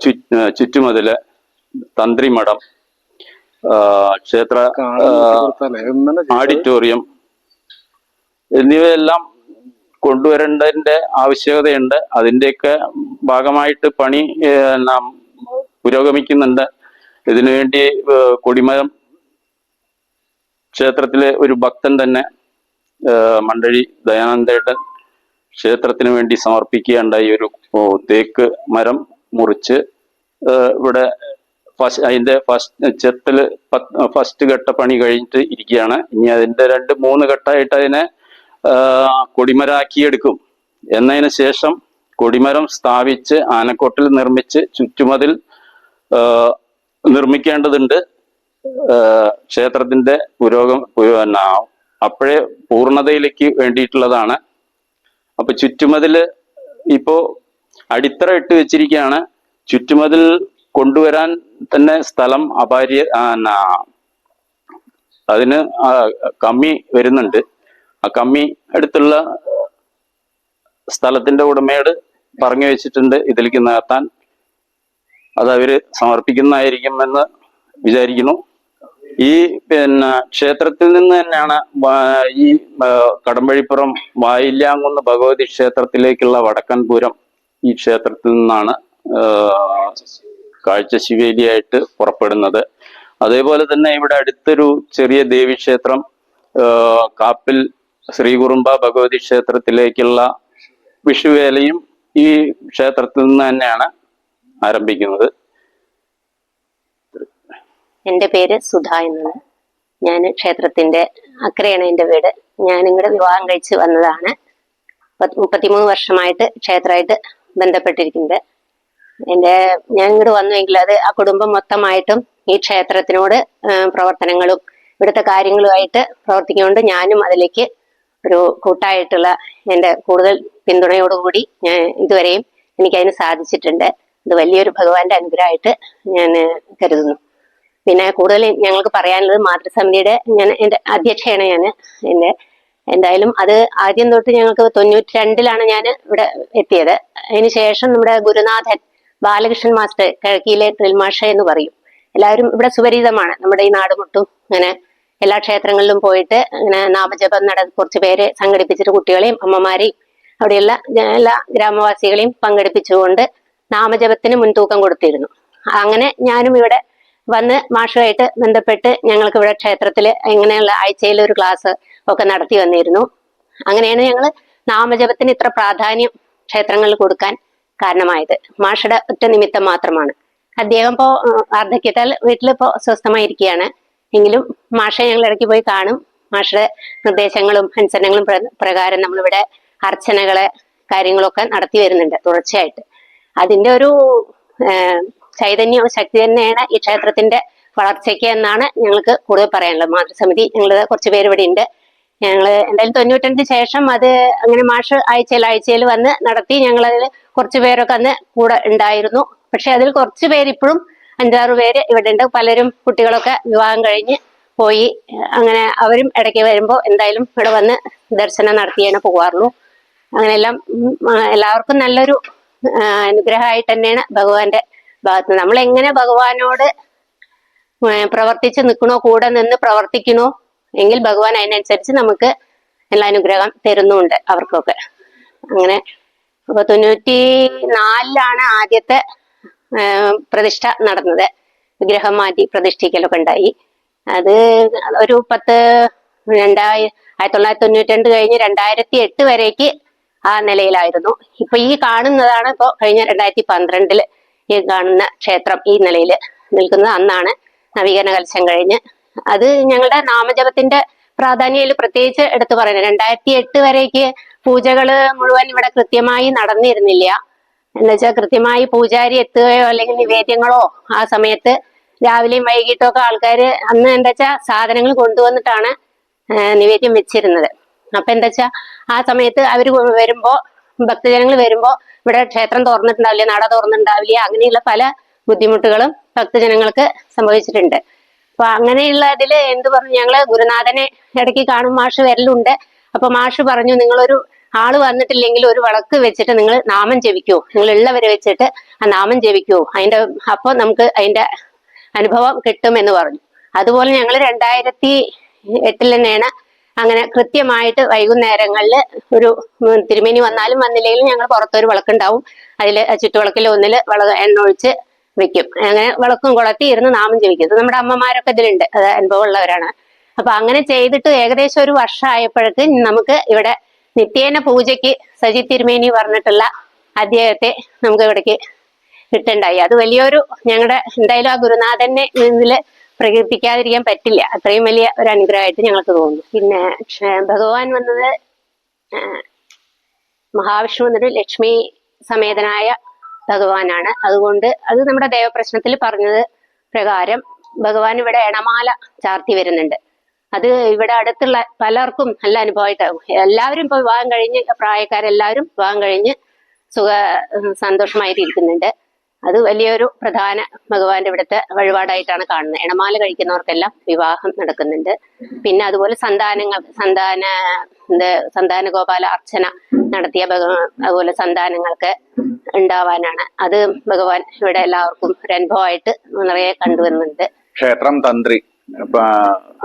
ചു- ചുറ്റുമതിൽ തന്ത്രിമഠം ക്ഷേത്ര ആ, ഓഡിറ്റോറിയം എന്നിവയെല്ലാം കൊണ്ടുവരേണ്ടതിന്റെ ആവശ്യകതയുണ്ട്. അതിന്റെയൊക്കെ ഭാഗമായിട്ട് പണി നാം പുരോഗമിക്കുന്നുണ്ട്. ഇതിനുവേണ്ടി കൊടിമരം ക്ഷേത്രത്തിലെ ഒരു ഭക്തൻ തന്നെ മണ്ഡഴി മണ്ടഴി ദയാനന്ദേട്ടൻ ക്ഷേത്രത്തിന് വേണ്ടി സമർപ്പിക്കുകയുണ്ടായി ഒരു തേക്ക് മരം മുറിച്ച് ഇവിടെ ഫസ്റ്റ് അതിന്റെ ഫസ്റ്റ് ചെത്തൽ ഫസ്റ്റ് ഘട്ട പണി കഴിഞ്ഞിട്ട് ഇരിക്കുകയാണ്. ഇനി അതിന്റെ രണ്ട് മൂന്ന് ഘട്ടമായിട്ട് അതിനെ കൊടിമരാക്കിയെടുക്കും എന്നതിന് ശേഷം കൊടിമരം സ്ഥാപിച്ച് ആനക്കോട്ടിൽ നിർമ്മിച്ച് ചുറ്റുമതിൽ നിർമ്മിക്കേണ്ടതുണ്ട്. ക്ഷേത്രത്തിന്റെ പുരോഗം അപ്പോഴേ പൂർണതയിലേക്ക് വേണ്ടിയിട്ടുള്ളതാണ്. അപ്പൊ ചുറ്റുമതിൽ ഇപ്പോ അടിത്തറ ഇട്ട് വെച്ചിരിക്കുകയാണ്. ചുറ്റുമതിൽ കൊണ്ടുവരാൻ തന്നെ സ്ഥലം അപാര്യ അതിന് കമ്മി വരുന്നുണ്ട്. ആ കമ്മി അടുത്തുള്ള സ്ഥലത്തിന്റെ ഉടമയോട് പറഞ്ഞു വെച്ചിട്ടുണ്ട് ഇതിലേക്ക് നകത്താൻ അത് അവർ സമർപ്പിക്കുന്നതായിരിക്കുമെന്ന് വിചാരിക്കുന്നു. ഈ പിന്നെ ക്ഷേത്രത്തിൽ നിന്ന് തന്നെയാണ് ഈ കടമ്പഴിപ്പുറം വായില്ലാങ്കുന്ന് ഭഗവതി ക്ഷേത്രത്തിലേക്കുള്ള വടക്കൻപുരം ഈ ക്ഷേത്രത്തിൽ നിന്നാണ് കാഴ്ച ശിവേലിയായിട്ട് പുറപ്പെടുന്നത്. അതേപോലെ തന്നെ ഇവിടെ അടുത്തൊരു ചെറിയ ദേവി ക്ഷേത്രം കാപ്പിൽ ശ്രീകുറുമ്പ ഭഗവതി ക്ഷേത്രത്തിലേക്കുള്ള വിഷുവേലയും ഈ ക്ഷേത്രത്തിൽ നിന്ന് തന്നെയാണ് ആരംഭിക്കുന്നത്. എന്റെ പേര് സുധ എന്നാണ്. ഞാൻ ക്ഷേത്രത്തിന്റെ അക്രയാണ് എന്റെ വീട്. ഞാൻ ഇങ്ങോട്ട് വിവാഹം കഴിച്ച് വന്നതാണ്. പത്ത് മുപ്പത്തിമൂന്ന് വർഷമായിട്ട് ക്ഷേത്രമായിട്ട് ബന്ധപ്പെട്ടിരിക്കുന്നത്. എന്റെ ഞാൻ ഇങ്ങോട്ട് വന്നുവെങ്കിൽ അത് ആ കുടുംബം മൊത്തമായിട്ടും ഈ ക്ഷേത്രത്തിനോട് പ്രവർത്തനങ്ങളും ഇവിടുത്തെ കാര്യങ്ങളുമായിട്ട് പ്രവർത്തിക്കുന്നുണ്ട്. ഞാനും അതിലേക്ക് ഒരു കൂട്ടായിട്ടുള്ള എന്റെ കൂടുതൽ പിന്തുണയോടുകൂടി ഞാൻ ഇതുവരെയും എനിക്കതിന് സാധിച്ചിട്ടുണ്ട്. ഇത് വലിയൊരു ഭഗവാന്റെ അനുഗ്രഹമായിട്ട് ഞാൻ കരുതുന്നു. പിന്നെ കൂടുതൽ ഞങ്ങൾക്ക് പറയാനുള്ളത് മാതൃസമിതിയുടെ ഞാൻ എന്റെ അധ്യക്ഷയാണ് ഞാൻ. എന്റെ എന്തായാലും അത് ആദ്യം തൊട്ട് ഞങ്ങൾക്ക് തൊണ്ണൂറ്റി രണ്ടിലാണ് ഞാൻ ഇവിടെ എത്തിയത്. അതിന് ശേഷം നമ്മുടെ ഗുരുനാഥൻ ബാലകൃഷ്ണൻ മാസ്റ്റർ കിഴക്കിയിലെ ട്രിൽമാഷ എന്ന് പറയും. എല്ലാവരും ഇവിടെ സുപരിചിതമാണ്. നമ്മുടെ ഈ നാടുമുട്ടും അങ്ങനെ എല്ലാ ക്ഷേത്രങ്ങളിലും പോയിട്ട് അങ്ങനെ നാമജപം നട കുറച്ച് പേരെ സംഘടിപ്പിച്ചിട്ട് കുട്ടികളെയും അമ്മമാരെയും അവിടെയുള്ള എല്ലാ ഗ്രാമവാസികളെയും പങ്കെടുപ്പിച്ചുകൊണ്ട് നാമജപത്തിന് മുൻതൂക്കം കൊടുത്തിരുന്നു. അങ്ങനെ ഞാനും ഇവിടെ വന്ന് മാഷുമായിട്ട് ബന്ധപ്പെട്ട് ഞങ്ങൾക്ക് ഇവിടെ ക്ഷേത്രത്തിൽ ഇങ്ങനെയുള്ള ആഴ്ചയിൽ ഒരു ക്ലാസ് ഒക്കെ നടത്തി വന്നിരുന്നു. അങ്ങനെയാണ് ഞങ്ങൾ നാമജപത്തിന് ഇത്ര പ്രാധാന്യം ക്ഷേത്രങ്ങളിൽ കൊടുക്കാൻ കാരണമായത്. മാഷയുടെ ഒറ്റ നിമിത്തം മാത്രമാണ്. അദ്ദേഹം ഇപ്പോൾ വാർദ്ധക്യത്താൽ വീട്ടിലിപ്പോൾ സ്വസ്ഥമായിരിക്കുകയാണ്. എങ്കിലും മാഷെ ഞങ്ങൾ ഇടയ്ക്ക് പോയി കാണും. മാഷയുടെ നിർദ്ദേശങ്ങളും അനുസരണങ്ങളും പ്ര- പ്രകാരം നമ്മളിവിടെ അർച്ചനകളെ കാര്യങ്ങളൊക്കെ നടത്തി വരുന്നുണ്ട് തുടർച്ചയായിട്ട്. അതിന്റെ ഒരു ചൈതന്യവും ശക്തി തന്നെയാണ് ഈ ക്ഷേത്രത്തിന്റെ വളർച്ചയ്ക്ക് എന്നാണ് ഞങ്ങൾക്ക് കൂടുതൽ പറയാനുള്ളത്. മാതൃസമിതി ഞങ്ങൾ കുറച്ച് പേര് ഇവിടെ ഉണ്ട്. ഞങ്ങൾ എന്തായാലും തൊണ്ണൂറ്റഞ്ച് ശേഷം അത് അങ്ങനെ മാഷ് ആഴ്ചയിൽ ആഴ്ചയിൽ വന്ന് നടത്തി ഞങ്ങൾ അതിൽ കുറച്ച് പേരൊക്കെ അന്ന് കൂടെ ഉണ്ടായിരുന്നു. പക്ഷെ അതിൽ കുറച്ച് പേര് ഇപ്പോഴും അഞ്ചാറ് പേര് ഇവിടെ ഉണ്ട്. പലരും കുട്ടികളൊക്കെ വിവാഹം കഴിഞ്ഞ് പോയി. അങ്ങനെ അവരും ഇടയ്ക്ക് വരുമ്പോൾ എന്തായാലും ഇവിടെ വന്ന് ദർശനം നടത്തിയാണ് പോകാറുള്ളൂ അങ്ങനെയെല്ലാം എല്ലാവർക്കും നല്ലൊരു അനുഗ്രഹമായിട്ട് തന്നെയാണ് ഭഗവാന്റെ ഭാഗത്ത് നമ്മൾ എങ്ങനെ ഭഗവാനോട് പ്രവർത്തിച്ച് നിൽക്കണോ കൂടെ നിന്ന് പ്രവർത്തിക്കണോ എങ്കിൽ ഭഗവാൻ അതിനനുസരിച്ച് നമുക്ക് എല്ലാ അനുഗ്രഹം തരുന്നുണ്ട് അവർക്കൊക്കെ. അങ്ങനെ അപ്പൊ തൊണ്ണൂറ്റി നാലിലാണ് ആദ്യത്തെ പ്രതിഷ്ഠ നടന്നത്. വിഗ്രഹം മാറ്റി പ്രതിഷ്ഠിക്കലൊക്കെ ഉണ്ടായി. അത് ഒരു പത്ത് രണ്ടായി ആയിരത്തി തൊള്ളായിരത്തി തൊണ്ണൂറ്റി രണ്ട് കഴിഞ്ഞ് രണ്ടായിരത്തി എട്ട് വരേക്ക് ആ നിലയിലായിരുന്നു. ഇപ്പൊ ഈ കാണുന്നതാണ് ഇപ്പൊ കഴിഞ്ഞ രണ്ടായിരത്തി പന്ത്രണ്ടിൽ ഈ കാണുന്ന ക്ഷേത്രം ഈ നിലയിൽ നിൽക്കുന്നത് അന്നാണ് നവീകരണ കലശം കഴിഞ്ഞ്. അത് ഞങ്ങളുടെ നാമജപത്തിന്റെ പ്രാധാന്യയിൽ പ്രത്യേകിച്ച് എടുത്തു പറയുന്നത് രണ്ടായിരത്തി എട്ട് വരേക്ക് പൂജകൾ മുഴുവൻ ഇവിടെ കൃത്യമായി നടന്നിരുന്നില്ല. എന്നുവെച്ചാൽ കൃത്യമായി പൂജാരി എത്തുകയോ അല്ലെങ്കിൽ നിവേദ്യങ്ങളോ ആ സമയത്ത് രാവിലെയും വൈകിട്ടോ ഒക്കെ ആൾക്കാർ അന്ന് എന്താ വെച്ചാൽ സാധനങ്ങൾ കൊണ്ടുവന്നിട്ടാണ് നിവേദ്യം വെച്ചിരുന്നത്. അപ്പൊ എന്താ വെച്ചാ ആ സമയത്ത് അവർ വരുമ്പോ ഭക്തജനങ്ങൾ വരുമ്പോൾ ഇവിടെ ക്ഷേത്രം തുറന്നിട്ടുണ്ടാവില്ല നട തുറന്നിട്ടുണ്ടാവില്ല അങ്ങനെയുള്ള പല ബുദ്ധിമുട്ടുകളും ഭക്തജനങ്ങൾക്ക് സംഭവിച്ചിട്ടുണ്ട്. അപ്പൊ അങ്ങനെയുള്ള ഇതിൽ എന്ത് പറഞ്ഞു ഞങ്ങൾ ഗുരുനാഥനെ ഇടയ്ക്ക് കാണും മാഷ് വരലുണ്ട്. അപ്പൊ മാഷ് പറഞ്ഞു നിങ്ങളൊരു ആൾ വന്നിട്ടില്ലെങ്കിൽ ഒരു വിളക്ക് വെച്ചിട്ട് നിങ്ങൾ നാമം ജപിക്കൂ. നിങ്ങൾ ഉള്ളവരെ വെച്ചിട്ട് ആ നാമം ജപിക്കൂ. അതിന്റെ അപ്പൊ നമുക്ക് അതിന്റെ അനുഭവം കിട്ടും എന്ന് പറഞ്ഞു. അതുപോലെ ഞങ്ങൾ രണ്ടായിരത്തി എട്ടിൽ തന്നെയാണ് അങ്ങനെ കൃത്യമായിട്ട് വൈകുന്നേരങ്ങളിൽ ഒരു തിരുമേനി വന്നാലും വന്നില്ലെങ്കിലും ഞങ്ങൾ പുറത്തൊരു വിളക്കുണ്ടാവും. അതിൽ ചുറ്റുവിളക്കിൽ ഒന്നിൽ വിളക്ക് എണ്ണ ഒഴിച്ച് വെക്കും. അങ്ങനെ വിളക്കും കൊളത്തി ഇരുന്ന് നാമം ജപിക്കും. നമ്മുടെ അമ്മമാരൊക്കെ ഇതിലുണ്ട്. അത് അനുഭവമുള്ളവരാണ്. അപ്പൊ അങ്ങനെ ചെയ്തിട്ട് ഏകദേശം ഒരു വർഷമായപ്പോഴേക്ക് നമുക്ക് ഇവിടെ നിത്യേന പൂജയ്ക്ക് സജി തിരുമേനി പറഞ്ഞിട്ടുള്ള അദ്ദേഹത്തെ നമുക്ക് ഇവിടേക്ക് കിട്ടണ്ടായി അത് വലിയൊരു ഞങ്ങളുടെ എന്തായാലും ആ ഗുരുനാഥനെ ഇതിൽ പ്രകീർത്തിക്കാതിരിക്കാൻ പറ്റില്ല. അത്രയും വലിയ ഒരു അനുഗ്രഹമായിട്ട് ഞങ്ങൾക്ക് തോന്നുന്നു. പിന്നെ ഭഗവാൻ വന്നത് മഹാവിഷ്ണു എന്നൊരു ലക്ഷ്മി സമേതനായ ഭഗവാനാണ്. അതുകൊണ്ട് അത് നമ്മുടെ ദേവപ്രശ്നത്തിൽ പറഞ്ഞത് പ്രകാരം ഭഗവാൻ ഇവിടെ എണമാല ചാർത്തി വരുന്നുണ്ട്. അത് ഇവിടെ അടുത്തുള്ള പലർക്കും നല്ല അനുഭവമായിട്ടാകും എല്ലാവരും ഇപ്പൊ വിവാഹം കഴിഞ്ഞ് പ്രായക്കാരെല്ലാവരും വിവാഹം കഴിഞ്ഞ് സുഖ സന്തോഷമായിട്ട് ഇരിക്കുന്നുണ്ട് അത് വലിയൊരു പ്രധാന ഭഗവാന്റെ ഇവിടുത്തെ വഴിപാടായിട്ടാണ് കാണുന്നത്. ഇണമാല കഴിക്കുന്നവർക്കെല്ലാം വിവാഹം നടക്കുന്നുണ്ട്. പിന്നെ അതുപോലെ സന്താനങ്ങൾ സന്താന സന്താന ഗോപാല അർച്ചന നടത്തിയ അതുപോലെ സന്താനങ്ങൾക്ക് ഉണ്ടാവാനാണ്. അത് ഭഗവാൻ ഇവിടെ എല്ലാവർക്കും ഒരു അനുഭവമായിട്ട് നിറയെ കണ്ടുവരുന്നുണ്ട്. ക്ഷേത്രം തന്ത്രി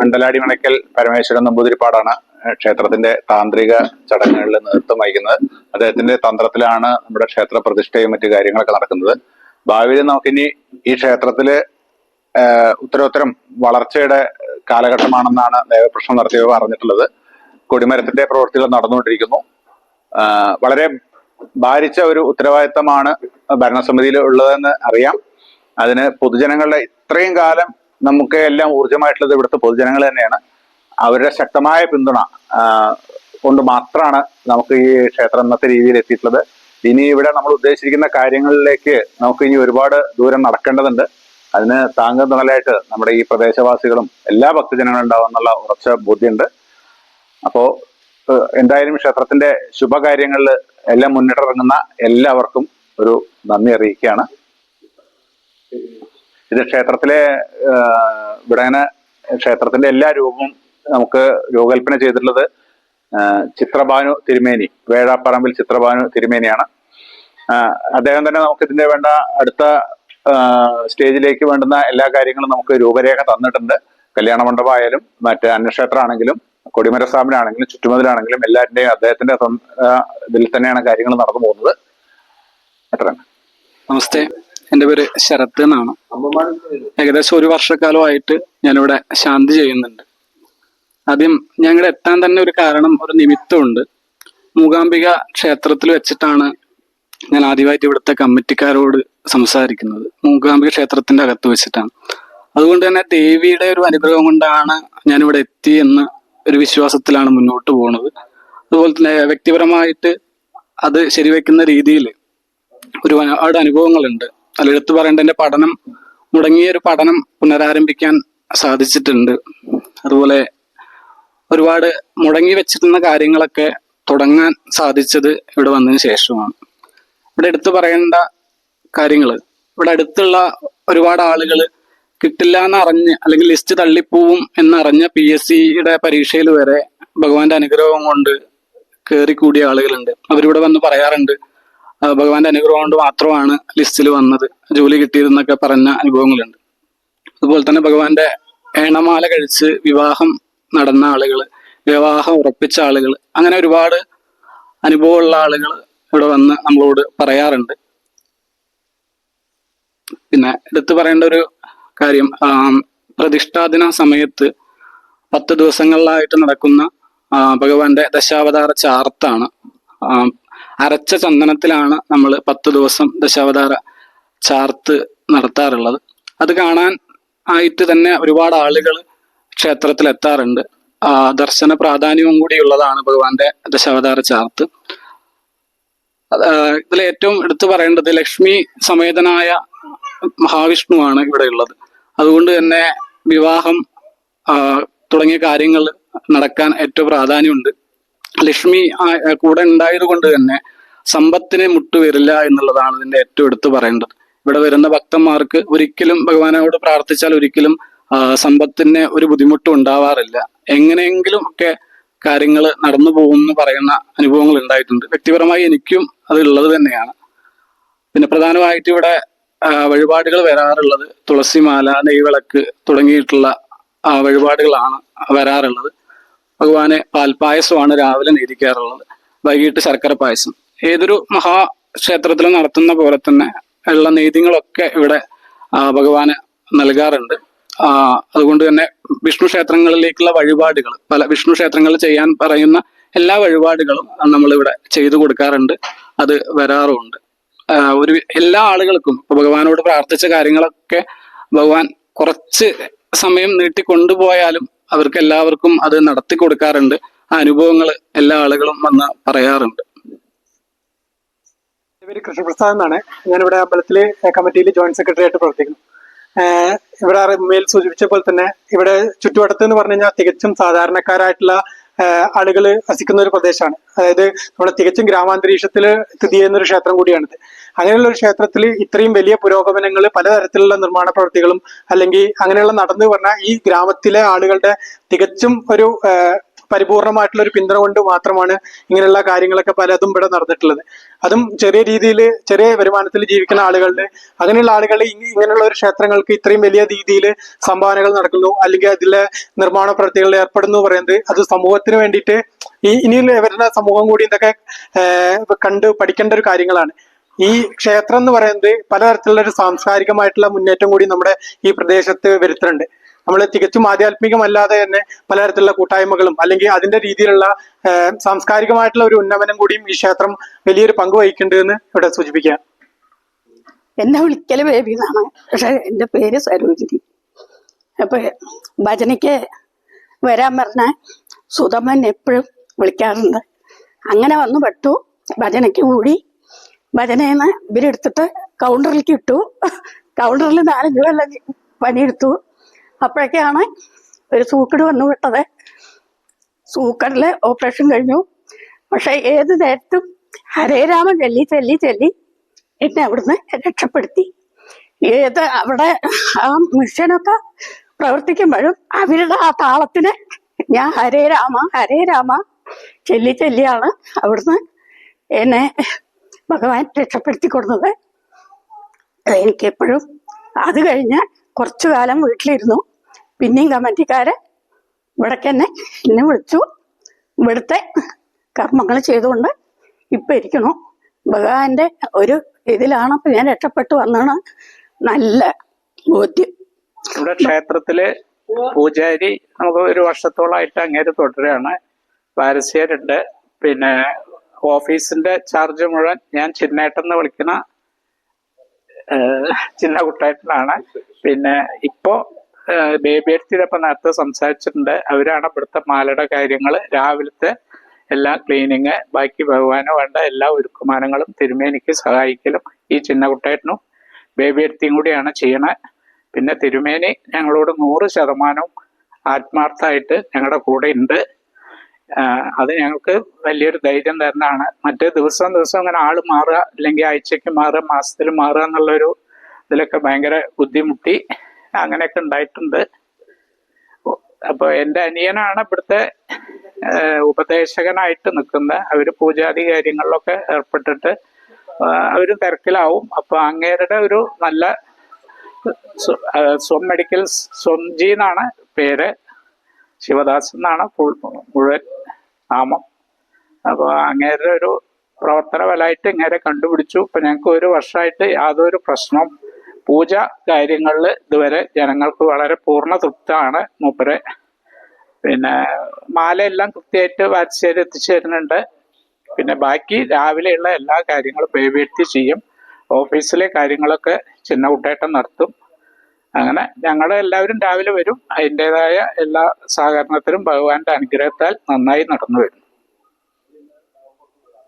അണ്ടലാടി മണക്കൽ പരമേശ്വരൻ നമ്പൂതിരിപ്പാടാണ് ക്ഷേത്രത്തിന്റെ താന്ത്രിക ചടങ്ങുകളിൽ നേതൃത്വം വഹിക്കുന്നത്. അദ്ദേഹത്തിന്റെ തന്ത്രത്തിലാണ് നമ്മുടെ ക്ഷേത്ര പ്രതിഷ്ഠയും മറ്റു കാര്യങ്ങളൊക്കെ നടക്കുന്നത്. ഭാവിയിൽ നമുക്കിനി ഈ ക്ഷേത്രത്തിൽ ഉത്തരോത്തരം വളർച്ചയുടെ കാലഘട്ടമാണെന്നാണ് ദേവപ്രശ്നം നടത്തിയവർ പറഞ്ഞിട്ടുള്ളത് കൊടിമരത്തിന്റെ പ്രവൃത്തികൾ നടന്നുകൊണ്ടിരിക്കുന്നു. വളരെ ഭാരിച്ച ഒരു ഉത്തരവാദിത്തമാണ് ഭരണസമിതിയിൽ ഉള്ളതെന്ന് അറിയാം. അതിന് പൊതുജനങ്ങളുടെ ഇത്രയും കാലം നമുക്ക് എല്ലാം ഊർജമായിട്ടുള്ളത് ഇവിടുത്തെ പൊതുജനങ്ങൾ തന്നെയാണ്. അവരുടെ ശക്തമായ പിന്തുണ കൊണ്ട് മാത്രമാണ് നമുക്ക് ഈ ക്ഷേത്രം ഇന്നത്തെ രീതിയിൽ എത്തിയിട്ടുള്ളത്. ഇനി ഇവിടെ നമ്മൾ ഉദ്ദേശിച്ചിരിക്കുന്ന കാര്യങ്ങളിലേക്ക് നമുക്ക് ഇനി ഒരുപാട് ദൂരം നടക്കേണ്ടതുണ്ട്. അതിന് താങ്കൾ നിലയായിട്ട് നമ്മുടെ ഈ പ്രദേശവാസികളും എല്ലാ ഭക്തജനങ്ങളും ഉണ്ടാവും എന്നുള്ള ഉറച്ച ബോധ്യമുണ്ട്. അപ്പോൾ എന്തായാലും ക്ഷേത്രത്തിന്റെ ശുഭകാര്യങ്ങളിൽ എല്ലാം മുന്നിട്ടിറങ്ങുന്ന എല്ലാവർക്കും ഒരു നന്ദി അറിയിക്കുകയാണ്. ഇത് ക്ഷേത്രത്തിലെ ഇവിടെ ക്ഷേത്രത്തിന്റെ എല്ലാ രൂപവും നമുക്ക് രൂപകൽപ്പന ചെയ്തിട്ടുള്ളത് ചിത്രഭാനു തിരുമേനി വേഴാപ്പറമ്പിൽ ചിത്രഭാനു തിരുമേനിയാണ്. അദ്ദേഹം തന്നെ നമുക്ക് ഇതിന്റെ വേണ്ട അടുത്ത സ്റ്റേജിലേക്ക് വേണ്ടുന്ന എല്ലാ കാര്യങ്ങളും നമുക്ക് രൂപരേഖ തന്നിട്ടുണ്ട്. കല്യാണ മണ്ഡപമായാലും മറ്റ് അന്യക്ഷേത്രമാണെങ്കിലും കൊടിമര സ്ഥാപനമാണെങ്കിലും ചുറ്റുമതിലാണെങ്കിലും എല്ലാവരുടെയും അദ്ദേഹത്തിന്റെ ഇതിൽ തന്നെയാണ് കാര്യങ്ങൾ നടന്നു പോകുന്നത്. നമസ്തേ. എന്റെ പേര് ശരത് എന്നാണ്. ഏകദേശം ഒരു വർഷക്കാലമായിട്ട് ഞാനിവിടെ ശാന്തി ചെയ്യുന്നുണ്ട്. ആദ്യം ഞങ്ങളുടെ എത്താൻ തന്നെ ഒരു കാരണം ഒരു നിമിത്തമുണ്ട്. മൂകാംബിക ക്ഷേത്രത്തിൽ വെച്ചിട്ടാണ് ഞാൻ ആദ്യമായിട്ട് ഇവിടുത്തെ കമ്മിറ്റിക്കാരോട് സംസാരിക്കുന്നത്. മൂകാംബിക ക്ഷേത്രത്തിന്റെ അകത്ത് വെച്ചിട്ടാണ്. അതുകൊണ്ട് തന്നെ ദേവിയുടെ ഒരു അനുഗ്രഹം കൊണ്ടാണ് ഞാനിവിടെ എത്തി എന്ന ഒരു വിശ്വാസത്തിലാണ് മുന്നോട്ട് പോണത്. അതുപോലെ തന്നെ വ്യക്തിപരമായിട്ട് അത് ശരിവെക്കുന്ന രീതിയിൽ ഒരു ഒരുപാട് അനുഭവങ്ങളുണ്ട്. അതിൽ എടുത്തു പറയേണ്ട എന്റെ പഠനം മുടങ്ങിയ ഒരു പഠനം പുനരാരംഭിക്കാൻ സാധിച്ചിട്ടുണ്ട്. അതുപോലെ ഒരുപാട് മുടങ്ങി വെച്ചിരുന്ന കാര്യങ്ങളൊക്കെ തുടങ്ങാൻ സാധിച്ചത് ഇവിടെ വന്നതിന് ശേഷമാണ്. ഇവിടെ എടുത്തു പറയേണ്ട കാര്യങ്ങൾ ഇവിടെ അടുത്തുള്ള ഒരുപാട് ആളുകൾ കിട്ടില്ല എന്ന് എന്നറിഞ്ഞ് അല്ലെങ്കിൽ ലിസ്റ്റ് തള്ളിപ്പോവും എന്നറിഞ്ഞ പി എസ് സിയുടെ പരീക്ഷയിൽ വരെ ഭഗവാന്റെ അനുഗ്രഹം കൊണ്ട് കയറി കൂടിയ ആളുകളുണ്ട്. അവരിവിടെ വന്ന് പറയാറുണ്ട് ഭഗവാന്റെ അനുഗ്രഹം കൊണ്ട് മാത്രമാണ് ലിസ്റ്റിൽ വന്നത്. ജോലി കിട്ടിയതെന്നൊക്കെ പറഞ്ഞ അനുഭവങ്ങളുണ്ട്. അതുപോലെ തന്നെ ഭഗവാന്റെ ഏണമാല കഴിച്ച് വിവാഹം നടന്ന ആളുകൾ വിവാഹം ഉറപ്പിച്ച ആളുകൾ അങ്ങനെ ഒരുപാട് അനുഭവമുള്ള ആളുകൾ ഇവിടെ വന്ന് നമ്മളോട് പറയാറുണ്ട്. പിന്നെ എടുത്തു പറയേണ്ട ഒരു കാര്യം പ്രതിഷ്ഠാദിന സമയത്ത് പത്ത് ദിവസങ്ങളിലായിട്ട് നടക്കുന്ന ഭഗവാന്റെ ദശാവതാര ചാർത്താണ്. അരച്ച ചന്ദനത്തിലാണ് നമ്മൾ പത്ത് ദിവസം ദശാവതാര ചാർത്ത് നടത്താറുള്ളത്. അത് കാണാൻ ആയിട്ട് തന്നെ ഒരുപാട് ആളുകൾ ക്ഷേത്രത്തിൽ എത്താറുണ്ട് ദർശന പ്രാധാന്യവും കൂടിയുള്ളതാണ് ഭഗവാന്റെ ദശാവതാര ചാർത്ത്. ഇതിൽ ഏറ്റവും എടുത്തു പറയേണ്ടത് ലക്ഷ്മി സമേതനായ മഹാവിഷ്ണുവാണ് ഇവിടെ ഉള്ളത്. അതുകൊണ്ട് തന്നെ വിവാഹം തുടങ്ങിയ കാര്യങ്ങൾ നടക്കാൻ ഏറ്റവും പ്രാധാന്യമുണ്ട്. ലക്ഷ്മി കൂടെ ഉണ്ടായത് കൊണ്ട് തന്നെ സമ്പത്തിനെ മുട്ടുവരില്ല എന്നുള്ളതാണ് ഇതിന്റെ ഏറ്റവും എടുത്തു പറയേണ്ടത്. ഇവിടെ വരുന്ന ഭക്തന്മാർക്ക് ഒരിക്കലും ഭഗവാനോട് പ്രാർത്ഥിച്ചാൽ ഒരിക്കലും സമ്പത്തിന് ഒരു ബുദ്ധിമുട്ടും ഉണ്ടാവാറില്ല. എങ്ങനെയെങ്കിലും ഒക്കെ കാര്യങ്ങൾ നടന്നു പോകുമെന്ന് പറയുന്ന അനുഭവങ്ങൾ ഉണ്ടായിട്ടുണ്ട്. വ്യക്തിപരമായി എനിക്കും അത് ഉള്ളത് തന്നെയാണ്. പിന്നെ പ്രധാനമായിട്ട് ഇവിടെ വഴിപാടുകൾ വരാറുള്ളത് തുളസിമാല നെയ്വിളക്ക് തുടങ്ങിയിട്ടുള്ള വഴിപാടുകളാണ് വരാറുള്ളത്. ഭഗവാനെ പാൽപ്പായസമാണ് രാവിലെ നേദിക്കാറുള്ളത് വൈകിട്ട് ശർക്കര പായസം. ഏതൊരു മഹാക്ഷേത്രത്തിലും നടത്തുന്ന പോലെ തന്നെ ഉള്ള നെയ്തിങ്ങളൊക്കെ ഇവിടെ ഭഗവാന് നൽകാറുണ്ട്. അതുകൊണ്ട് തന്നെ വിഷ്ണു ക്ഷേത്രങ്ങളിലേക്കുള്ള വഴിപാടുകൾ പല വിഷ്ണു ക്ഷേത്രങ്ങളിൽ ചെയ്യാൻ പറയുന്ന എല്ലാ വഴിപാടുകളും നമ്മളിവിടെ ചെയ്തു കൊടുക്കാറുണ്ട്. അത് വരാറുമുണ്ട്. ഒരു എല്ലാ ആളുകൾക്കും ഭഗവാനോട് പ്രാർത്ഥിച്ച കാര്യങ്ങളൊക്കെ ഭഗവാൻ കുറച്ച് സമയം നീട്ടി കൊണ്ടുപോയാലും അവർക്ക് എല്ലാവർക്കും അത് നടത്തി കൊടുക്കാറുണ്ട്. ആ അനുഭവങ്ങൾ എല്ലാ ആളുകളും വന്ന് പറയാറുണ്ട്. കൃഷ്ണപ്രസാദ് എന്നാണ്. ഞാനിവിടെ അമ്പലത്തിലെ കമ്മിറ്റിയിൽ ജോയിന്റ് സെക്രട്ടറി ആയിട്ട് പ്രവർത്തിക്കുന്നു. ഇവിടെ മേൽ സൂചിപ്പിച്ച പോലെ തന്നെ ഇവിടെ ചുറ്റുവട്ടത്ത് എന്ന് പറഞ്ഞു കഴിഞ്ഞാൽ തികച്ചും സാധാരണക്കാരായിട്ടുള്ള ആളുകൾ വസിക്കുന്ന ഒരു പ്രദേശമാണ്. അതായത് നമ്മുടെ തികച്ചും ഗ്രാമാന്തരീക്ഷത്തിൽ സ്ഥിതി ചെയ്യുന്ന ഒരു ക്ഷേത്രം കൂടിയാണിത്. അങ്ങനെയുള്ള ഒരു ക്ഷേത്രത്തിൽ ഇത്രയും വലിയ പുരോഗമനങ്ങൾ പലതരത്തിലുള്ള നിർമ്മാണ പ്രവൃത്തികളും അല്ലെങ്കിൽ അങ്ങനെയുള്ള നടന്നു പറഞ്ഞാൽ ഈ ഗ്രാമത്തിലെ ആളുകളുടെ തികച്ചും ഒരു പരിപൂർണമായിട്ടുള്ള ഒരു പിന്തുണ കൊണ്ട് മാത്രമാണ് ഇങ്ങനെയുള്ള കാര്യങ്ങളൊക്കെ പലതും ഇവിടെ നടന്നിട്ടുള്ളത്. അതും ചെറിയ രീതിയിൽ ചെറിയ വരുമാനത്തിൽ ജീവിക്കുന്ന ആളുകളുടെ അങ്ങനെയുള്ള ആളുകൾ ഇങ്ങനെയുള്ള ഒരു ക്ഷേത്രങ്ങൾക്ക് ഇത്രയും വലിയ രീതിയിൽ സംഭാവനകൾ നടക്കുന്നു. അല്ലെങ്കിൽ അതിലെ നിർമ്മാണ പ്രവൃത്തികളിൽ ഏർപ്പെടുന്നു പറയുന്നത്. അത് സമൂഹത്തിന് വേണ്ടിയിട്ട് ഈ ഇനിയുള്ള വരുന്ന സമൂഹം കൂടി ഇതൊക്കെ കണ്ട് പഠിക്കേണ്ട ഒരു കാര്യങ്ങളാണ്. ഈ ക്ഷേത്രം എന്ന് പറയുന്നത് പലതരത്തിലുള്ള ഒരു സാംസ്കാരികമായിട്ടുള്ള മുന്നേറ്റം കൂടി നമ്മുടെ ഈ പ്രദേശത്ത് വരുത്തുന്നുണ്ട്. നമ്മൾ തികച്ചും ആധ്യാത്മികമല്ലാതെ തന്നെ പലതരത്തിലുള്ള കൂട്ടായ്മകളും അല്ലെങ്കിൽ അതിന്റെ രീതിയിലുള്ള സാംസ്കാരികമായിട്ടുള്ള ഒരു ഉന്നമനം കൂടിയും ഈ ക്ഷേത്രം വലിയൊരു പങ്ക് വഹിക്കുന്നുണ്ട് എന്ന് ഇവിടെ സൂചിപ്പിക്കുക എന്നെ വിളിക്കൽ ബേബി എന്നാണ് പക്ഷെ എന്റെ പേര് സരോജിനി. അപ്പൊ ഭജനയ്ക്ക് വരാൻ പറഞ്ഞ സുധമ്മൻ എപ്പോഴും വിളിക്കാറുണ്ട്. അങ്ങനെ വന്നു പെട്ടു. ഭജനയ്ക്ക് കൂടി ഭജനയെന്ന് ഇവരെടുത്തിട്ട് കൗണ്ടറിലേക്ക് ഇട്ടു. കൗണ്ടറിൽ നാലഞ്ച് കൊല്ലം പണിയെടുത്തു. അപ്പോഴൊക്കെയാണ് ഒരു സൂക്കട് വന്നു വിട്ടത്. സൂക്കടിൽ ഓപ്പറേഷൻ കഴിഞ്ഞു. പക്ഷെ ഏത് നേരത്തും ഹരേ രാമ ചെല്ലി ചെല്ലി ചെല്ലി എന്നെ അവിടുന്ന് രക്ഷപ്പെടുത്തി. ഏത് അവിടെ ആ മിഷനൊക്കെ പ്രവർത്തിക്കുമ്പോഴും അവരുടെ ആ താളത്തിന് ഞാൻ ഹരേ രാമ ഹരേ രാമ ചെല്ലി ചെല്ലിയാണ് അവിടുന്ന് എന്നെ ഭഗവാൻ രക്ഷപ്പെടുത്തി കൊടുത്തത്. എനിക്ക് എപ്പോഴും അത് കഴിഞ്ഞ് കുറച്ചു കാലം വീട്ടിലിരുന്നു. പിന്നെയും കമ്മിറ്റിക്കാര് ഇവിടേക്ക് തന്നെ എന്നെ വിളിച്ചു. ഇവിടുത്തെ കർമ്മങ്ങൾ ചെയ്തുകൊണ്ട് ഇപ്പൊ ഇരിക്കണു ഭഗവാന്റെ ഒരു ഇതിലാണ് ഇപ്പൊ ഞാൻ രക്ഷപ്പെട്ടു വന്നാണ് നല്ല ബോധ്യം. ഇവിടെ ക്ഷേത്രത്തിൽ പൂജാരി നമുക്ക് ഒരു വർഷത്തോളമായിട്ട് അങ്ങേര് തുടരുകയാണ് പാരസ്യരുണ്ട് പിന്നെ ഓഫീസിന്റെ ചാർജ് മുഴുവൻ ഞാൻ ചിന്നേട്ടെന്ന് വിളിക്കുന്ന ചിന്ന കുട്ടേട്ടനാണ്. പിന്നെ ഇപ്പോ ബേബി അടുത്തിലൊപ്പം നേരത്തെ സംസാരിച്ചിട്ടുണ്ട്. അവരാണ് ഇവിടുത്തെ മാലയുടെ കാര്യങ്ങൾ രാവിലത്തെ എല്ലാ ക്ലീനിങ് ബാക്കി ഭഗവാന് വേണ്ട എല്ലാ ഒരുക്കുമാനങ്ങളും തിരുമേനിക്ക് സഹായിക്കലും ഈ ചിന്ന കുട്ടേട്ടനും ബേബി എടുത്തിയും കൂടിയാണ് ചെയ്യണത് പിന്നെ തിരുമേനി ഞങ്ങളോട് നൂറ് ശതമാനവും ആത്മാർത്ഥമായിട്ട് ഞങ്ങളുടെ കൂടെ ഉണ്ട്. അത് ഞങ്ങൾക്ക് വലിയൊരു ധൈര്യം തരുന്നതാണ്. മറ്റേ ദിവസം ദിവസം അങ്ങനെ ആൾ മാറുക അല്ലെങ്കിൽ ആഴ്ചയ്ക്ക് മാറുക മാസത്തിൽ മാറുക എന്നുള്ളൊരു ഇതിലൊക്കെ ഭയങ്കര ബുദ്ധിമുട്ടി അങ്ങനെയൊക്കെ ഉണ്ടായിട്ടുണ്ട്. അപ്പോൾ എന്റെ അനിയനാണ് ഇവിടുത്തെ ഉപദേശകനായിട്ട് നിൽക്കുന്നത്. അവർ പൂജാതി കാര്യങ്ങളിലൊക്കെ ഏർപ്പെട്ടിട്ട് അവർ തിരക്കിലാവും. അപ്പൊ അങ്ങേരുടെ ഒരു നല്ല സ്വം മെഡിക്കൽ സ്വംജി എന്നാണ് പേര്. ശിവദാസ് എന്നാണ് ഫുൾ മുഴുവൻ നാമം. അപ്പോൾ അങ്ങേരുടെ ഒരു പ്രവർത്തന ഫലമായിട്ട് ഇങ്ങനെ കണ്ടുപിടിച്ചു. ഇപ്പൊ ഞങ്ങൾക്ക് ഒരു വർഷമായിട്ട് യാതൊരു പ്രശ്നവും പൂജ കാര്യങ്ങളിൽ ഇതുവരെ ജനങ്ങൾക്ക് വളരെ പൂർണ തൃപ്തമാണ് മൂപ്പരെ. പിന്നെ മാലയെല്ലാം കൃത്യമായിട്ട് വാരിശ്ശേരി എത്തിച്ചു തരുന്നുണ്ട്. പിന്നെ ബാക്കി രാവിലെയുള്ള എല്ലാ കാര്യങ്ങളും പേവീഴ്ത്തി ചെയ്യും. ഓഫീസിലെ കാര്യങ്ങളൊക്കെ ചിന്ന കുട്ടേട്ടം നടത്തും. അങ്ങനെ ഞങ്ങൾ എല്ലാവരും രാവിലെ വരും. അതിന്റെതായ എല്ലാ സഹകരണത്തിലും ഭഗവാന്റെ അനുഗ്രഹത്താൽ നന്നായി നടന്നു വരും.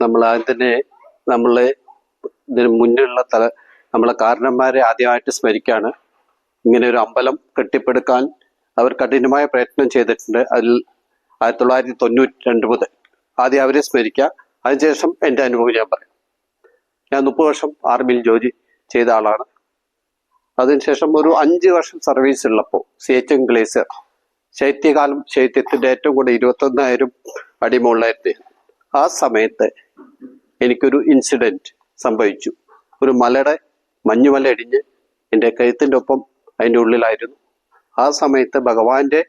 നമ്മൾ ആദ്യം തന്നെ നമ്മളെ ഇതിന് മുന്നിലുള്ള തല നമ്മളെ കാരണന്മാരെ ആദ്യമായിട്ട് സ്മരിക്കുകയാണ് ഇങ്ങനെ ഒരു അമ്പലം കെട്ടിപ്പടുക്കാൻ അവർ കഠിനമായ പ്രയത്നം ചെയ്തിട്ടുണ്ട്. അതിൽ ആയിരത്തി തൊള്ളായിരത്തി തൊണ്ണൂറ്റി രണ്ട് മുതൽ ആദ്യം അവരെ സ്മരിക്കുക അതിനുശേഷം എന്റെ അനുഭവം ഞാൻ പറയും. ഞാൻ മുപ്പത് വർഷം ആർമിയിൽ ജോലി ചെയ്ത ആളാണ്. അതിനുശേഷം ഒരു അഞ്ച് വർഷം സർവീസ് ഉള്ളപ്പോൾ സി എച്ച് എം ഗ്ലേസർ ശൈത്യകാലം ശൈത്യത്തിന്റെ ഏറ്റവും കൂടെ ഇരുപത്തൊന്നായിരം അടി മുകളിലായിരുന്നു. ആ സമയത്ത് എനിക്കൊരു ഇൻസിഡന്റ് സംഭവിച്ചു. ഒരു മലയുടെ മഞ്ഞുമല ഇടിഞ്ഞ് എന്റെ കഴുത്തിന്റെ ഒപ്പം അതിന്റെ ഉള്ളിലായിരുന്നു. ആ സമയത്ത് ഭഗവാന്റെ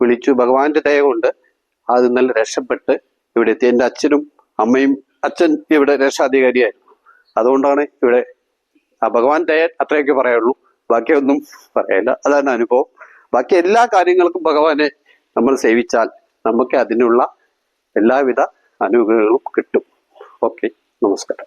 വിളിച്ചു. ഭഗവാന്റെ ദയ കൊണ്ട് അത് നല്ല രക്ഷപ്പെട്ട് ഇവിടെ എത്തി എന്റെ അച്ഛനും അമ്മയും അച്ഛൻ ഇവിടെ രക്ഷാധികാരിയായിരുന്നു. അതുകൊണ്ടാണ് ഇവിടെ ഭഗവാൻ ദയൻ അത്രയൊക്കെ പറയുള്ളൂ. ബാക്കിയൊന്നും പറയല്ല അതാണ് അനുഭവം. ബാക്കി എല്ലാ കാര്യങ്ങൾക്കും ഭഗവാനെ നമ്മൾ സേവിച്ചാൽ നമുക്ക് അതിനുള്ള എല്ലാവിധ അനുഗ്രഹങ്ങളും കിട്ടും. ഓക്കെ നമസ്കാരം.